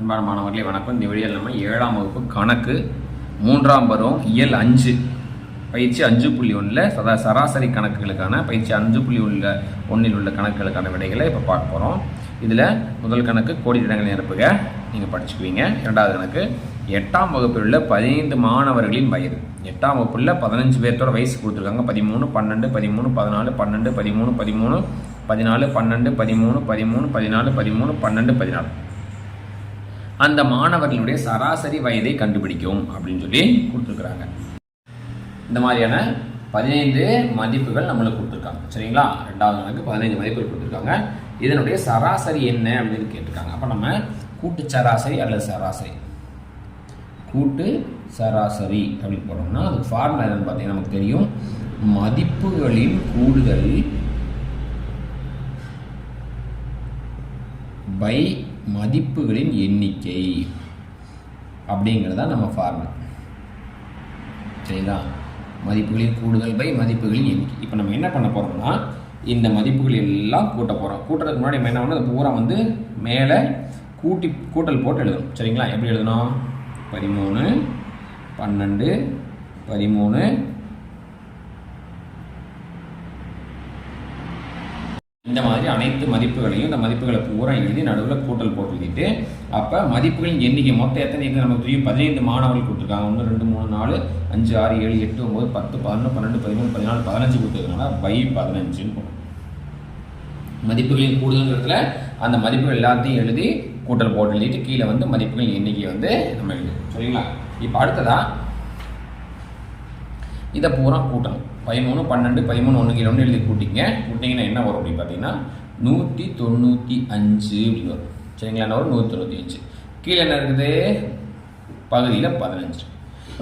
அன்பான மாணவர்களே வணக்கம். இந்த வீடியோவில் நம்ம ஏழாம் வகுப்பு கணக்கு மூன்றாம் பருவம் இயல் அஞ்சு. பயிற்சி அஞ்சு புள்ளி ஒன்றில் சதா சராசரி கணக்குகளுக்கான பயிற்சி அஞ்சு புள்ளி உள்ள ஒன்றில் உள்ள கணக்குகளுக்கான விடைகளை இப்போ பார்க்க போகிறோம் இதில் முதல் கணக்கு கோடி இடங்களை நிரப்புக. நீங்கள் படிச்சுக்குவீங்க. இரண்டாவது கணக்கு எட்டாம் வகுப்பில் உள்ள பதினைந்து மாணவர்களின் வயது. எட்டாம் வகுப்பில் பதினஞ்சு பேர்த்தோட வயசு கொடுத்துருக்காங்க. பதிமூணு பன்னெண்டு பதிமூணு பதினாலு பன்னெண்டு பதிமூணு பதிமூணு பதினாலு பன்னெண்டு பதிமூணு பதிமூணு பதினாலு பதிமூணு பன்னெண்டு பதினாலு. அந்த மாணவர்களுடைய சராசரி வயதை கண்டுபிடிக்கும் அப்படின்னு சொல்லி கொடுத்துருக்குறாங்க. இந்த மாதிரியான பதினைந்து மதிப்புகள் நம்மளுக்கு கொடுத்துருக்காங்க. சரிங்களா? ரெண்டாவது நாளுக்கு பதினைந்து மதிப்புகள் கொடுத்துருக்காங்க. இதனுடைய சராசரி என்ன அப்படின்னு கேட்டிருக்காங்க. அப்போ நம்ம கூட்டு சராசரி அல்லது சராசரி. கூட்டு சராசரி அப்படின்னு போனோம்னா அதுக்கு ஃபார்முலா என்னன்னு பார்த்தீங்கன்னா நமக்கு தெரியும். மதிப்புகளின் கூடுதல் பை மதிப்புகளின் எண்ணிக்கை அப்படிங்கிறது தான் நம்ம ஃபார்முலா சரிங்களா? மதிப்புகளின் கூடுதல் பை மதிப்புகளின் எண்ணிக்கை. இப்போ நம்ம என்ன பண்ண போகிறோம்னா இந்த மதிப்புகள் எல்லாம் கூட்ட போகிறோம் கூட்டுறதுக்கு முன்னாடி நம்ம என்ன பண்ணணும்? அது பூரா வந்து மேலே கூட்டி கூட்டல் போட்டு எழுதணும். சரிங்களா? எப்படி எழுதணும்? பதிமூணு பன்னெண்டு பதிமூணு இந்த மாதிரி அனைத்து மதிப்புகளையும் இந்த மதிப்புகளை பூரா எழுதி நடுவில் கூட்டல் போட்டு எழுதிட்டு அப்போ மதிப்புகளின் எண்ணிக்கை மொத்தம் எத்தனை இருக்குது நமக்கு தெரியும்? பதினைந்து மாணவர்கள் கொடுத்துருக்காங்க. ஒன்று ரெண்டு மூணு நாலு அஞ்சு ஆறு ஏழு எட்டு ஒம்பது பத்து பதினொன்று பன்னெண்டு பதிமூணு பதினாலு பதினஞ்சு கொடுத்துருக்கனால பை பதினஞ்சுன்னு போடும். மதிப்புகளின் கூடுதல்ங்கிறதுல அந்த மதிப்புகள் எல்லாத்தையும் எழுதி கூட்டல் போட்டு எழுதிட்டு கீழே வந்து மதிப்புகளின் எண்ணிக்கை வந்து நம்ம எழுதி சரிங்களா? இப்போ அடுத்ததான் இதை பூரா கூட்டணும். பதிமூணு பன்னெண்டு பதிமூணு ஒன்று கீழே எழுதி கூட்டிங்க. கூட்டிங்கன்னா என்ன வரும் அப்படின்னு பார்த்தீங்கன்னா நூற்றி தொண்ணூற்றி அஞ்சு அப்படின்னு வரும். சரிங்களா? என்ன வரும்? நூற்றி தொண்ணூற்றி அஞ்சு. கீழே என்ன இருக்குது? பகுதியில் பதினஞ்சு.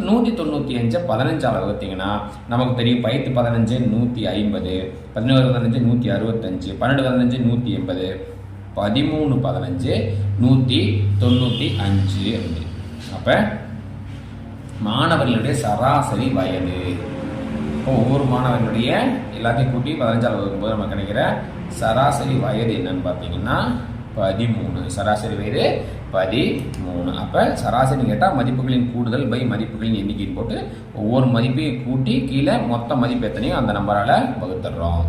நூற்றி தொண்ணூற்றி அஞ்சை பதினஞ்சால் வகுத்தீங்கன்னா நமக்கு தெரியும் பயிற்று பதினஞ்சு நூற்றி ஐம்பது. பதினோரு பதினஞ்சு நூற்றி அறுபத்தஞ்சு. பன்னெண்டு பதினஞ்சு நூற்றி எண்பது. பதிமூணு பதினஞ்சு நூற்றி தொண்ணூற்றி அஞ்சு அப்படின்னு. அப்போ மாணவர்களுடைய சராசரி வயது. இப்போ ஒவ்வொரு மாணவர்களுடைய எல்லாத்தையும் கூட்டி பதினஞ்சாவது வகுக்கும்போது நம்ம கிடைக்கிற சராசரி வயது என்னன்னு பார்த்தீங்கன்னா பதிமூணு. சராசரி வயது பதிமூணு. அப்போ சராசரி கேட்டால் மதிப்புகளின் கூடுதல் பை மதிப்புகளின் எண்ணிக்கைன்னு போட்டு ஒவ்வொரு மதிப்பையும் கூட்டி கீழே மொத்த மதிப்பு எத்தனையும் அந்த நம்பரால் வகுத்துடுறோம்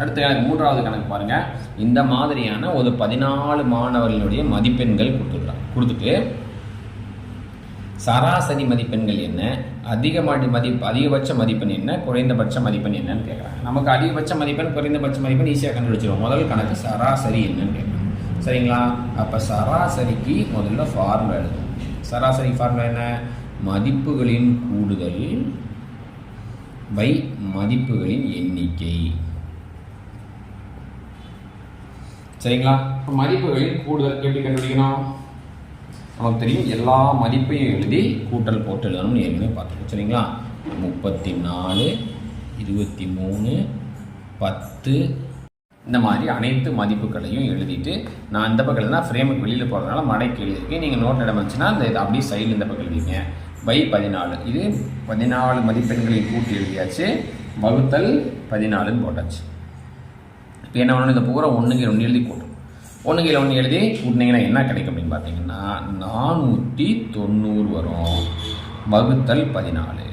அடுத்த கணக்கு மூன்றாவது கணக்கு பாருங்க. இந்த மாதிரியான ஒரு பதினாலு மாணவர்களுடைய மதிப்பெண்கள் கொடுத்துடுறாங்க கொடுத்துட்டு சராசரி மதிப்பெண்கள் என்ன? அதிகமாடி மதிப்பு அதிகபட்ச மதிப்பெண் என்ன? குறைந்தபட்ச மதிப்பெண் என்னன்னு கேட்குறாங்க நமக்கு அதிகபட்ச மதிப்பெண் குறைந்தபட்ச மதிப்பெண் ஈஸியாக கண்டுபிடிச்சிருவோம். முதல் கணக்கு சராசரி என்னன்னு கேட்குறாங்க சரிங்களா? அப்போ சராசரிக்கு முதல்ல ஃபார்முலா எழுதும் சராசரி ஃபார்முலா என்ன? மதிப்புகளின் கூடுதல் வை மதிப்புகளின் எண்ணிக்கை. சரிங்களா? மதிப்புகளின் கூடுதல் எப்படி கண்டுபிடிக்கணும். நமக்கு தெரியும் எல்லா மதிப்பையும் எழுதி கூட்டல் போட்டு எழுதணும்னு ஏற்கனவே பார்த்துருக்கோம். சரிங்களா? முப்பத்தி நாலு இருபத்தி மூணு பத்து இந்த மாதிரி அனைத்து மதிப்புகளையும் எழுதிட்டு நான் இந்த பக்கம் தான் ஃப்ரேமுக்கு வெளியில் போகிறதுனால மடைக்கு எழுதியிருக்கேன் நீங்கள் நோட் இடம் வந்துச்சுன்னா இந்த இது அப்படியே சைடில் இந்த பக்கம் எழுதிங்க பை பதினாலு. இது பதினாலு மதிப்பெண்களை கூட்டி எழுதியாச்சு. வகுத்தல் பதினாலுன்னு போட்டாச்சு. இப்போ என்ன பண்ணணும்? இந்த பூரா ஒன்றுங்க ஒன்று எழுதி போட்டோம் ஒன்று கீழே ஒன்று எழுதி கூட்டினீங்கன்னா என்ன கிடைக்கும் அப்படின்னு பார்த்தீங்கன்னா நானூற்றி தொண்ணூறு வரும். வகுத்தல் பதினாலு.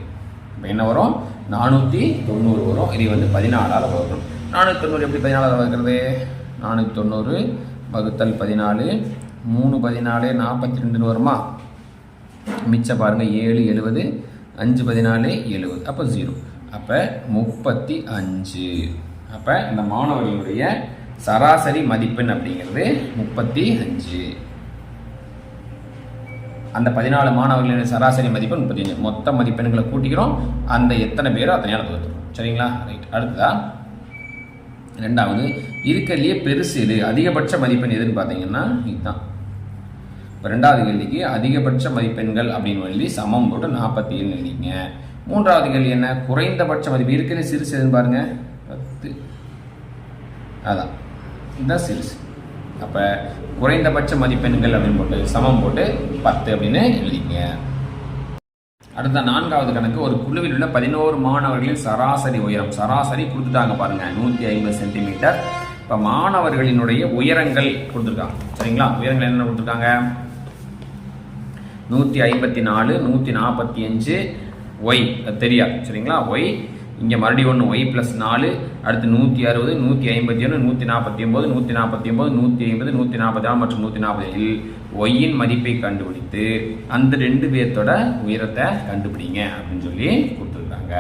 இப்போ என்ன வரும்? நானூற்றி தொண்ணூறு வரும். இது வந்து பதினாலால் வகுக்கணும். நானூற்றி தொண்ணூறு எப்படி பதினாலால் வகுக்கிறது? நானூற்றி தொண்ணூறு வகுத்தல் பதினாலு. மூணு பதினாலு நாற்பத்தி ரெண்டுன்னு வருமா? மிச்சம் பாருங்கள் ஏழு எழுபது. அஞ்சு பதினாலு எழுபது. அப்போ ஜீரோ அப்போ முப்பத்தி அஞ்சு. அப்போ இந்த மாணவர்களுடைய சராசரி மதிப்பெண் அப்படிங்கிறது முப்பத்தி அஞ்சு அந்த பதினாலு மாணவர்களின் சராசரி மதிப்பெண் முப்பத்தி அஞ்சு மொத்த மதிப்பெண்களை கூட்டிக்கிறோம். அந்த எத்தனை பேரோ அத்தனை தோற்றுரும் சரிங்களா? ரைட் அடுத்ததா? ரெண்டாவது இருக்கிறதுலையே பெருசு எது? அதிகபட்ச மதிப்பெண் எதுன்னு பார்த்தீங்கன்னா இதுதான். இப்போ ரெண்டாவது கேள்விக்கு அதிகபட்ச மதிப்பெண்கள் அப்படின்னு எழுதி சமம் போட்டு நாற்பத்தி ஏழு எழுதிங்க. மூன்றாவது கேள்வி என்ன? குறைந்தபட்ச மதிப்பு. இருக்கிற சிறுசு எதுன்னு பாருங்க. பத்து. அதான். இதுதான் சிறுசு அப்போ குறைந்தபட்ச மதிப்பெண்கள் அப்படின்னு போட்டு சமம் போட்டு பத்து அப்படின்னு எழுதிங்க அடுத்த நான்காவது கணக்கு ஒரு குழுவில் உள்ள பதினோரு மாணவர்களின் சராசரி உயரம். சராசரி கொடுத்துட்டாங்க பாருங்கள் நூற்றி ஐம்பது சென்டிமீட்டர். இப்போ மாணவர்களினுடைய உயரங்கள் கொடுத்துருக்காங்க. சரிங்களா? உயரங்கள் என்னென்ன கொடுத்துருக்காங்க? நூற்றி ஐம்பத்தி நாலு நூற்றி நாற்பத்தி அஞ்சு ஒய். தெரியாது. சரிங்களா? ஒய். இங்கே மறுபடியும் ஒன்று ஒய் ப்ளஸ் நாலு அடுத்து நூற்றி அறுபது நூற்றி ஐம்பத்தி ஒன்று நூற்றி நாற்பத்தி ஒம்பது நூற்றி நாற்பத்தி ஒம்பது நூற்றி ஐம்பது நூற்றி நாற்பத்தி ஆறு மற்றும் நூற்றி நாற்பது ஏழில் ஒய்யின் மதிப்பை கண்டுபிடித்து அந்த ரெண்டு பேர்த்தோட உயரத்தை கண்டுபிடிங்க அப்படின்னு சொல்லி கொடுத்துருக்காங்க.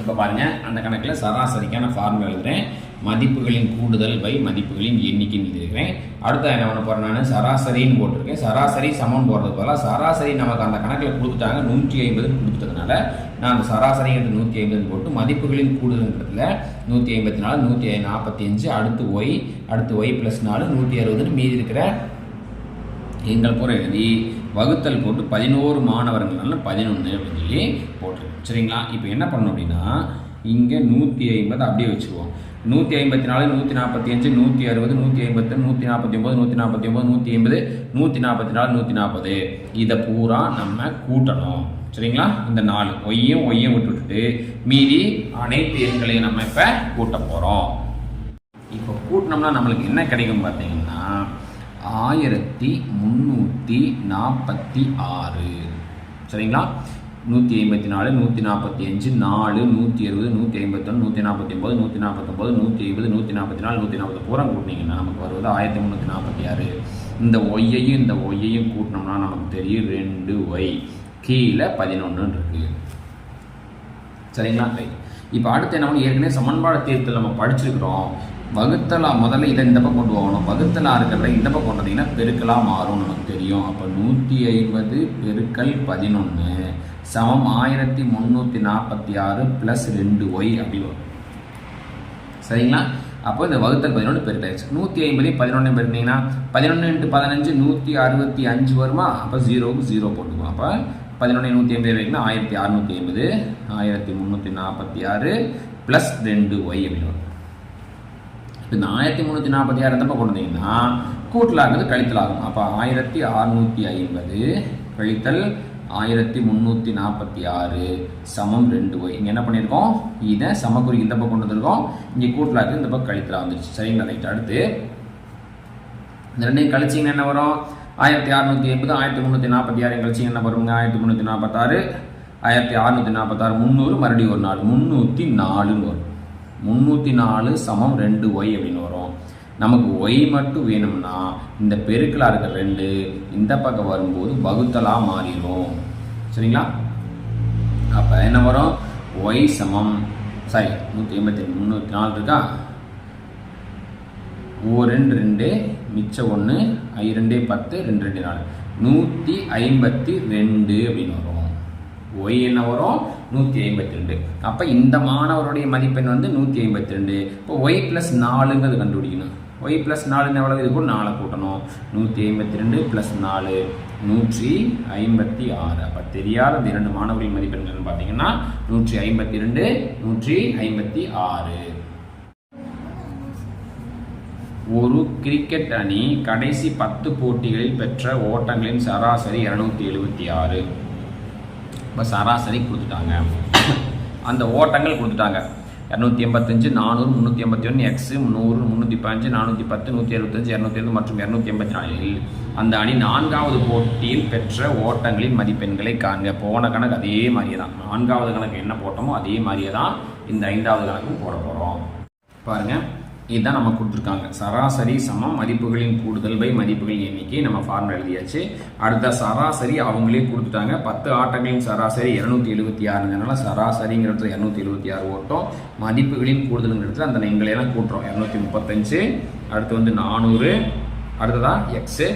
இப்போ பாருங்க அந்த கணக்கில் சராசரிக்கான ஃபார்முலா எழுதுறேன். மதிப்புகளின் கூடுதல் பை மதிப்புகளின் எண்ணிக்கைன்னு எழுதியிருக்கிறேன். அடுத்து என்ன பண்ண போகிறேன் நான்? சராசரின்னு போட்டிருக்கேன். சராசரி சமம் போடுறது பதிலாக சராசரி நமக்கு அந்த கணக்கில் கொடுத்துட்டாங்க. நூற்றி ஐம்பதுன்னு கொடுத்துட்டதுனால நான் அந்த சராசரி என்று நூற்றி ஐம்பதுன்னு போட்டு மதிப்புகளின் கூடுதல்ன்றதுல நூற்றி ஐம்பத்தி நாலு நூற்றி நாற்பத்தி அஞ்சு அடுத்து ஒய் அடுத்து ஒய் ப்ளஸ் நாலு நூற்றி அறுபதுன்னு மீதி இருக்கிற எங்கள் பூரா எழுதி வகுத்தல் போட்டு பதினோரு மாணவர்கள்னால பதினொன்று அப்படின்னு சொல்லி போட்டிருக்கோம் சரிங்களா? இப்போ என்ன பண்ணணும் அப்படின்னா இங்கே நூற்றி ஐம்பது அப்படியே வச்சுருவோம் நூற்றி ஐம்பத்தி நாலு நூற்றி நாற்பத்தி அஞ்சு நூற்றி அறுபது நூற்றி ஐம்பத்து நூற்றி நாற்பத்தி ஒம்பது நூற்றி நாற்பத்தி ஒம்பது நூற்றி ஐம்பது நூற்றி நாற்பத்தி நாலு நூற்றி நாற்பது. இதை பூரா நம்ம கூட்டணும். சரிங்களா? இந்த நாலு ஒய்யும் ஒய்யும் விட்டுவிட்டு மீதி அனைத்து எண்களையும் நம்ம இப்போ கூட்ட போகிறோம் இப்போ கூட்டினோம்னா நம்மளுக்கு என்ன கிடைக்கும் பார்த்தீங்கன்னா ஆயிரத்தி முந்நூற்றி நாற்பத்தி ஆறு. சரிங்களா? நூற்றி ஐம்பத்தி நாலு நூற்றி நாற்பத்தி அஞ்சு நாலு நூற்றி இருபது நூற்றி ஐம்பத்தொன்று நூற்றி நாற்பத்தி ஒம்பது நூற்றி நாற்பத்தொம்பது நூற்றி ஐம்பது நூற்றி நாற்பத்தி நாலு நூற்றி நாற்பது பூரா கூட்டினீங்கன்னா நமக்கு வருவது ஆயிரத்தி முந்நூற்றி நாற்பத்தி ஆறு. இந்த ஒய்யையும் இந்த ஒய்யையும் கூட்டினோம்னா நமக்கு தெரியும் ரெண்டு ஒய். கீழே பதினொன்று இருக்குது சரிங்களா? ரைட். இப்போ அடுத்து என்ன பண்ணணும்? ஏற்கனவே சமன்பாடு தீர்த்தல் நம்ம படிச்சிருக்கிறோம். வகுத்தலா முதல்ல இதை இந்த பக்கம் கொண்டு போகணும். வகுத்தலா இருக்கிறத இந்த பக்கம் கொண்டு வந்தீங்கன்னா மாறும் நமக்கு தெரியும். அப்போ நூற்றி ஐம்பது பெருக்கல் பதினொன்று சமம் ஆயிரத்தி முந்நூற்றி நாற்பத்தி ஆறு ப்ளஸ் ரெண்டு ஒய் அப்படி வரும். சரிங்களா? அப்போ இந்த வகுத்தல் பதினொன்று பெருக்காயிடுச்சு நூற்றி ஐம்பது பதினொன்று பெருந்தீங்கன்னா பதினொன்று இன்ட்டு பதினஞ்சு நூற்றி அறுபத்தி அஞ்சு வருமா? அப்போ ஜீரோவுக்கு ஜீரோ போட்டுக்குவோம். அப்போ பதினொன்று நூற்றி ஐம்பது வரைக்கும் ஆயிரத்தி அறநூற்றி ஐம்பது ஆயிரத்தி முந்நூற்றி நாற்பத்தி ஆறு ப்ளஸ் ரெண்டு ஒய் அப்படின்னு வரும். இப்போ இந்த ஆயிரத்தி முந்நூற்றி நாற்பத்தி ஆறு எந்தப்போ கொண்டு வந்தீங்கன்னா கூட்டலாகிறது கழித்தல் ஆகும் அப்போ ஆயிரத்தி அறுநூற்றி ஐம்பது கழித்தல் ஆயிரத்தி முந்நூற்றி நாற்பத்தி ஆறு சமம் ரெண்டு ஒய் இங்கே என்ன பண்ணியிருக்கோம்? இதை சமக்குறி இந்த பக்கம் கொண்டு வந்திருக்கோம் இங்கே கூட்டலாக்கு இந்த பக்கம் கழித்தலா வந்துருச்சு. சரிங்களா? ரைட் அடுத்து. இந்த ரெண்டையும் கழிச்சிங்கன்னா என்ன வரும்? ஆயிரத்தி அறுநூற்றி எண்பது ஆயிரத்தி முந்நூற்றி நாற்பத்தி ஆறு கழிச்சிங்க என்ன வருங்க? ஆயிரத்தி முந்நூற்றி நாற்பத்தாறு ஆயிரத்தி அறுநூற்றி நாற்பத்தாறு முந்நூறு மறுபடியும் ஒரு நாள் முந்நூற்றி நாலுன்னு வரும். முந்நூற்றி நாலு சமம் ரெண்டு ஒய் அப்படின்னு வரும். நமக்கு ஒய் மட்டும் வேணும்னா இந்த பெருக்கலாக இருக்கிற ரெண்டு இந்த பக்கம் வரும்போது வகுத்தலாக மாறிடும் சரிங்களா? அப்போ என்ன வரும்? ஒய் சமம். சாரி நூற்றி எண்பத்தி முந்நூற்றி நாலு இருக்கா? ஓ ரெண்டு ரெண்டு மிச்சம் ஒன்று ஐ ரெண்டே பத்து ரெண்டு ரெண்டு நாலு. நூற்றி ஐம்பத்தி ரெண்டு அப்படின்னு வரும். ஒய் என்ன வரும்? நூற்றி ஐம்பத்தி ரெண்டு. அப்போ இந்த மாணவருடைய மதிப்பெண் வந்து நூற்றி ஐம்பத்தி ரெண்டு. இப்போ ஒய் ப்ளஸ் நாலுங்கிறது கண்டுபிடிக்கணும். ஒய் ப்ளஸ் நாலுன்னு எவ்வளோ இது கூட நாலை கூட்டணும். நூற்றி ஐம்பத்தி ரெண்டு ப்ளஸ் நாலு நூற்றி ஐம்பத்தி ஆறு. அப்போ தெரியாத இந்த இரண்டு மாணவர்களின் மதிப்பெண்கள்னு பார்த்தீங்கன்னா நூற்றி ஐம்பத்தி ரெண்டு நூற்றி ஐம்பத்தி ஆறு. ஒரு கிரிக்கெட் அணி கடைசி பத்து போட்டிகளில் பெற்ற ஓட்டங்களின் சராசரி இரநூத்தி எழுபத்தி ஆறு. இப்போ சராசரி கொடுத்துட்டாங்க. அந்த ஓட்டங்கள் கொடுத்துட்டாங்க. இரநூத்தி எண்பத்தஞ்சு நானூறு முந்நூற்றி எண்பத்தி ஒன்று எக்ஸு நூறு முந்நூற்றி பதினஞ்சு நானூற்றி பத்து நூற்றி எழுபத்தஞ்சு இரநூத்தி எழுபது மற்றும் இரநூத்தி எண்பத்தி நாலில் அந்த அணி நான்காவது போட்டியில் பெற்ற ஓட்டங்களின் மதிப்பெண்களை காண்க. போன கணக்கு அதே மாதிரியே தான் நான்காவது கணக்கு என்ன போட்டோமோ அதே மாதிரியே தான் இந்த ஐந்தாவது கணக்கும் போட போகிறோம் பாருங்கள் இதுதான் நம்ம கொடுத்துருக்காங்க. சராசரி சமம் மதிப்புகளின் கூடுதல் பை மதிப்புகளின் எண்ணிக்கை நம்ம ஃபார்முலா எழுதியாச்சு. அடுத்த சராசரி அவங்களே கொடுத்துட்டாங்க. பத்து ஆட்டங்களின் சராசரி இரநூத்தி எழுபத்தி ஆறுங்கிறனால இடத்துல இரநூத்தி எழுபத்தி ஆறு ஓட்டம். மதிப்புகளின் கூடுதலுங்கிறதுல அந்த எண்களையெல்லாம் கூட்டுறோம். இரநூத்தி முப்பத்தஞ்சு அடுத்து வந்து நானூறு அடுத்ததாக எக்ஸு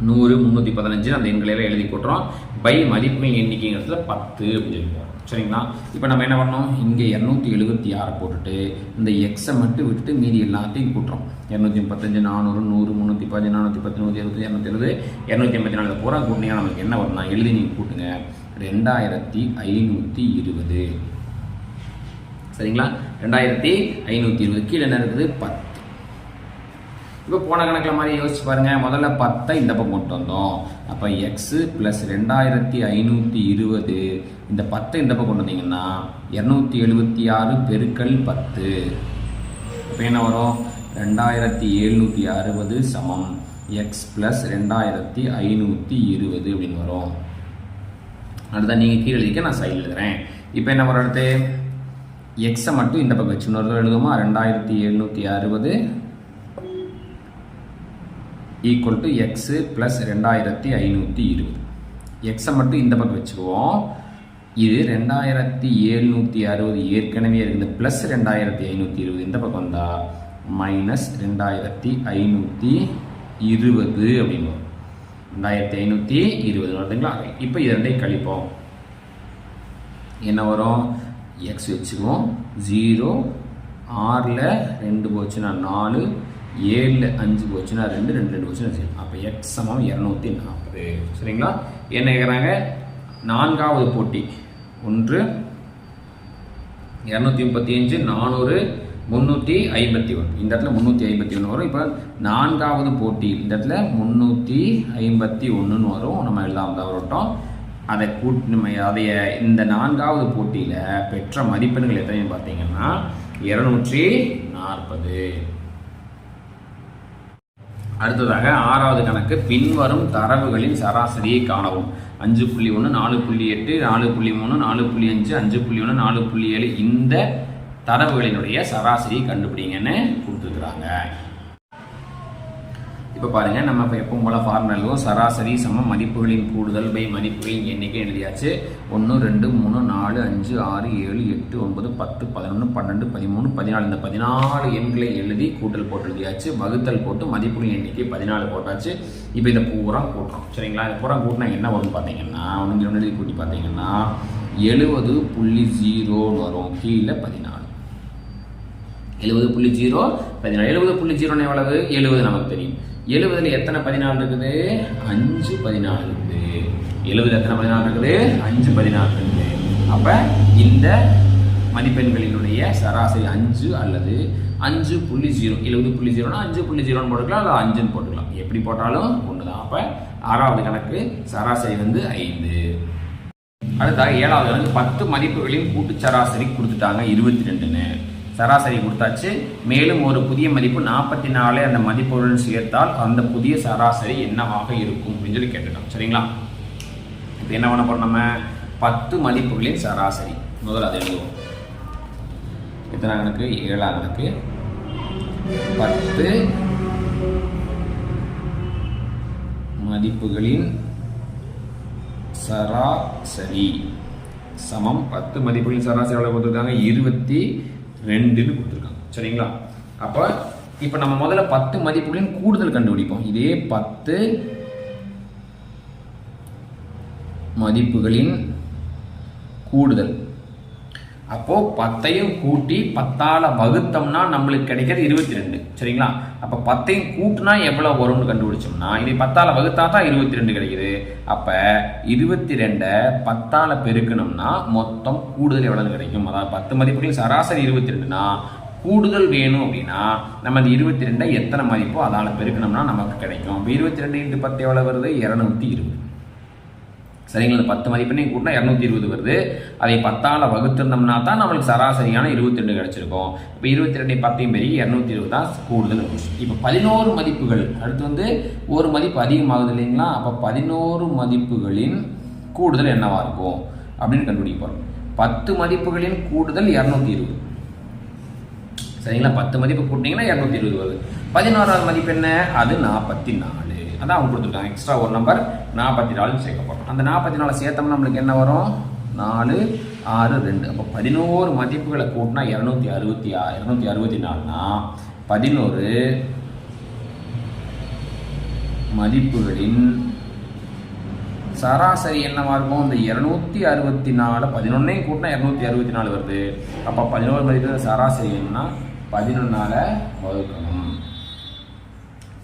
நூறு முந்நூற்றி பதினஞ்சு அந்த எண்களையெல்லாம் எழுதி கூட்டுறோம் பை மதிப்புகளின் எண்ணிக்கைங்கிறதுல பத்து அப்படின்னு சொல்லி சரிங்களா? இப்போ நம்ம என்ன பண்ணோம் இங்கே இரநூத்தி எழுபத்தி ஆறு போட்டுட்டு இந்த எக்ஸை மட்டும் விட்டுட்டு மீதி எல்லாத்தையும் கூட்டுறோம். இரநூத்தி முப்பத்தஞ்சு நானூறு நூறு முந்நூற்றி பதினஞ்சு நானூற்றி பத்து நூற்றி இருபத்தி இரநூத்தி எழுபது இரநூத்தி எண்பத்தி நாலு பூரா கூட்டினீங்கன்னா நமக்கு என்ன வரும் எழுதி நீங்கள் கூட்டுங்க. ரெண்டாயிரத்தி ஐநூற்றி இருபது. சரிங்களா? ரெண்டாயிரத்தி ஐநூற்றி இருபது. கீழே என்ன இருக்குது? பத்து. இப்போ போன கணக்கில் மாதிரி யோசிச்சு பாருங்க. முதல்ல பத்தை இந்த பக்கம் கொண்டு வந்தோம். அப்போ எக்ஸு ப்ளஸ் ரெண்டாயிரத்தி ஐநூற்றி இருபது. இந்த பத்தை இந்த பக்கம் கொண்டு வந்தீங்கன்னா இரநூத்தி எழுபத்தி ஆறு பெருக்கல் பத்து. இப்போ என்ன வரும்? ரெண்டாயிரத்தி எழுநூற்றி அறுபது சமம். எக்ஸ் ப்ளஸ் ரெண்டாயிரத்தி ஐநூற்றி இருபது அப்படின்னு வரும். அடுத்த நீங்கள் கீழே எழுதிக்க நான் சைடில் எழுதுகிறேன் இப்போ என்ன வரும் அடுத்து? எக்ஸை மட்டும் இந்த பக்கம் வச்சு இன்னொரு எழுதுமா ரெண்டாயிரத்தி எழுநூற்றி அறுபது ஈக்குவல் டு எக்ஸு ப்ளஸ் ரெண்டாயிரத்தி ஐநூற்றி இருபது. எக்ஸை மட்டும் இந்த பக்கம் வச்சுக்குவோம். இது ரெண்டாயிரத்தி எழுநூற்றி அறுபது ஏற்கனவே இருக்குது. ப்ளஸ் ரெண்டாயிரத்தி ஐநூற்றி இருபது இந்த பக்கம் வந்தால் மைனஸ் ரெண்டாயிரத்தி ஐநூற்றி இருபது அப்படின்னு ரெண்டாயிரத்தி ஐநூற்றி இருபது வருதுங்களா? இப்போ இது ரெண்டையும் கழிப்போம். என்ன வரும்? எக்ஸ் வச்சுக்குவோம். ஜீரோ ஆறில் ரெண்டு போச்சுன்னா நாலு. ஏழில் அஞ்சு போச்சுன்னா ரெண்டு ரெண்டு ரெண்டு போச்சுன்னா சரி. அப்போ எக்ஸ் சமம் இரநூத்தி நாற்பது. சரிங்களா? என்ன கேட்குறாங்க நான்காவது போட்டி. ஒன்று இரநூத்தி முப்பத்தி அஞ்சு நானூறு முந்நூற்றி ஐம்பத்தி ஒன்று. இந்த இடத்துல முந்நூற்றி ஐம்பத்தி ஒன்று வரும். இப்போ நான்காவது போட்டி. இந்த இடத்துல முந்நூற்றி ஐம்பத்தி ஒன்றுன்னு வரும். நம்ம எல்லாம் தவறட்டோம் அதை கூட்டு நம்ம அதைய இந்த நான்காவது போட்டியில் பெற்ற மதிப்பெண்கள் எத்தனைன்னு பார்த்தீங்கன்னா இரநூற்றி நாற்பது. அடுத்ததாக ஆறாவது கணக்கு பின்வரும் தரவுகளின் சராசரியை காணவும். அஞ்சு புள்ளி ஒன்று நாலு புள்ளி எட்டு நாலு புள்ளி மூணு நாலு புள்ளி அஞ்சு அஞ்சு புள்ளி ஒன்று நாலு புள்ளி ஏழு இந்த தரவுகளினுடைய சராசரியை கண்டுபிடிங்கன்னு கொடுத்துருக்குறாங்க. இப்போ பாருங்கள் நம்ம இப்போ எப்பவும் போல் ஃபார்முலாவும் சராசரி சம மதிப்புகளின் கூடுதல் பை மதிப்புகளின் எண்ணிக்கை எழுதியாச்சு. ஒன்று ரெண்டு மூணு நாலு அஞ்சு ஆறு ஏழு எட்டு ஒன்பது பத்து பதினொன்று பன்னெண்டு பதிமூணு பதினாலு இந்த பதினாலு எண்களை எழுதி கூட்டல் போட்டுருக்கியாச்சு. வகுத்தல் போட்டு மதிப்புகளின் எண்ணிக்கை பதினாலு போட்டாச்சு. இப்போ இதை பூரா கூட்டுறோம். சரிங்களா? இதை பூரா கூட்டினா என்ன வரும்னு பார்த்தீங்கன்னா ஒன்று ஒன்று எழுதி கூட்டி பார்த்தீங்கன்னா எழுபது புள்ளி ஜீரோன்னு வரும். கீழே பதினாலு. எழுபது புள்ளி ஜீரோ பதினாலு. எழுபது புள்ளி ஜீரோன்னு எவ்வளவு? எழுபது நமக்கு தெரியும். எழுபதில் எத்தனை பதினாலு இருக்குது? அஞ்சு பதினாலு இருக்குது. எழுபதுல எத்தனை பதினாலு இருக்குது? அஞ்சு பதினாலு இருக்குது. அப்போ இந்த மதிப்பெண்களினுடைய சராசரி அஞ்சு அல்லது அஞ்சு புள்ளி ஜீரோ எழுபது புள்ளி ஜீரோனா அஞ்சு புள்ளி ஜீரோன்னு போட்டுக்கலாம் அல்லது அஞ்சுன்னு போட்டுக்கலாம். எப்படி போட்டாலும் ஒன்று தான் அப்போ ஆறாவது கணக்கு சராசரி வந்து ஐந்து. அடுத்தாக ஏழாவது கணக்கு பத்து மதிப்புகளின் கூட்டு சராசரி கொடுத்துட்டாங்க இருபத்தி ரெண்டுன்னு சராசரி கொடுத்தாச்சு. மேலும் ஒரு புதிய மதிப்பு நாற்பத்தி நாலு அந்த மதிப்புடன் சேர்த்தால் அந்த புதிய சராசரி என்னவாக இருக்கும் அப்படின்னு சொல்லி கேட்டுட்டோம். சரிங்களா? இப்போ என்ன பண்ண போகிறோம் நம்ம? பத்து மதிப்புகளின் சராசரி. முதல்ல அதை எழுதுவோம். எத்தனை கணக்கு ஏழாம் கணக்கு பத்து மதிப்புகளின் சராசரி. சமம். பத்து மதிப்புகளின் சராசரி எவ்வளோ கொடுத்துருக்காங்க? இருபத்தி ரெண்டுன்னு கொடுத்துருக்காங்க. சரிங்களா? அப்போ இப்போ நம்ம முதல்ல பத்து மதிப்புகளின் கூடுதல் கண்டுபிடிப்போம். இதே பத்து மதிப்புகளின் கூடுதல். அப்போ பத்தையும் கூட்டி பத்தால வகுத்தோம்னா நம்மளுக்கு கிடைக்கிறது இருபத்தி ரெண்டு சரிங்களா? அப்ப பத்தையும் கூட்டினா எவ்வளவு வரும்னு கண்டுபிடிச்சோம்னா இதை பத்தால வகுத்தா தான் இருபத்தி ரெண்டு கிடைக்குது. அப்ப இருபத்தி ரெண்டை பத்தால பெருக்கணும்னா மொத்தம் கூடுதல் எவ்வளவு கிடைக்கும்? அதாவது பத்து மதிப்புகளில் சராசரி இருபத்தி ரெண்டுனா கூடுதல் வேணும் அப்படின்னா நம்ம அந்த இருபத்தி ரெண்டை எத்தனை மதிப்போ அதால் பெருக்கணும்னா நமக்கு கிடைக்கும். இப்போ இருபத்தி ரெண்டு இன்ட்டு பத்து எவ்வளோ வருது? இரநூத்தி இருபது. சரிங்களா? இந்த பத்து மதிப்பெண்ணையும் கூட்டினா இரநூத்தி இருபது வருது. அதை பத்தால் வகுத்திருந்தோம்னா தான் நம்மளுக்கு சராசரியான இருபத்தி ரெண்டு கிடச்சிருக்கும். இப்போ இருபத்தி ரெண்டு பத்தையும் பெரிய இரநூத்தி இருபது தான் கூடுதல் இப்போ பதினோரு மதிப்புகள் அடுத்து வந்து ஒரு மதிப்பு அதிகமாகுது இல்லைங்களா? அப்போ பதினோரு மதிப்புகளின் கூடுதல் என்னவாக இருக்கும்? அப்படின்னு கண்டுபிடிக்க போகிறோம் பத்து மதிப்புகளின் கூடுதல் இரநூத்தி இருபது. சரிங்களா? பத்து மதிப்பு கூட்டினீங்கன்னா இரநூத்தி இருபது வருது. பதினோராவது மதிப்பு என்ன அது நாற்பத்தி நாலு. அதான் அவங்க கொடுத்துருக்காங்க எக்ஸ்ட்ரா ஒரு நம்பர் நாற்பத்தி நாலு சேர்க்க போகிறோம் அந்த நாற்பத்தி நாலு சேர்த்தோம்னா நம்மளுக்கு என்ன வரும்? நாலு ஆறு ரெண்டு. அப்போ பதினோரு மதிப்புகளை கூட்டினா இரநூத்தி அறுபத்தி ஆ இரநூத்தி அறுபத்தி நாலுனா பதினோரு மதிப்புகளின் சராசரி என்னவா இருக்கும்? இந்த இரநூத்தி அறுபத்தி நாலு பதினொன்னையும் கூட்டினா இரநூத்தி அறுபத்தி நாலு வருது. அப்போ பதினோரு மதிப்பு சராசரி என்னன்னா பதினொன்னால் வகுக்கணும்.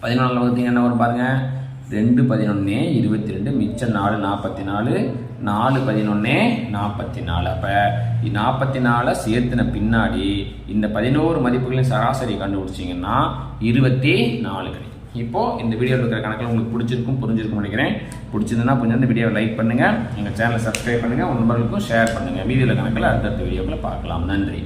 பதினொன்றில் வகுத்தீங்க என்ன வரும் பாருங்கள் ரெண்டு பதினொன்று இருபத்தி ரெண்டு மிச்சம் நாலு நாற்பத்தி நாலு நாலு பதினொன்று நாற்பத்தி நாலு அப்போ நாற்பத்தி நாலை சேர்த்துன பின்னாடி இந்த பதினோரு மதிப்புகளின் சராசரி கண்டுபிடிச்சிங்கன்னா இருபத்தி நாலு கிடைக்கும். இப்போது இந்த வீடியோவில் இருக்கிற கணக்கில் உங்களுக்கு பிடிச்சிருக்கும் புரிஞ்சிருக்கும் நினைக்கிறேன். பிடிச்சிருந்தா கொஞ்சம் இந்த வீடியோவை லைக் பண்ணுங்கள் எங்கள் சேனலை சப்ஸ்கிரைப் பண்ணுங்கள் உங்கள் ஷேர் பண்ணுங்கள் வீடியோவில் கணக்கில் அடுத்தடுத்த வீடியோக்களை பார்க்கலாம். நன்றி.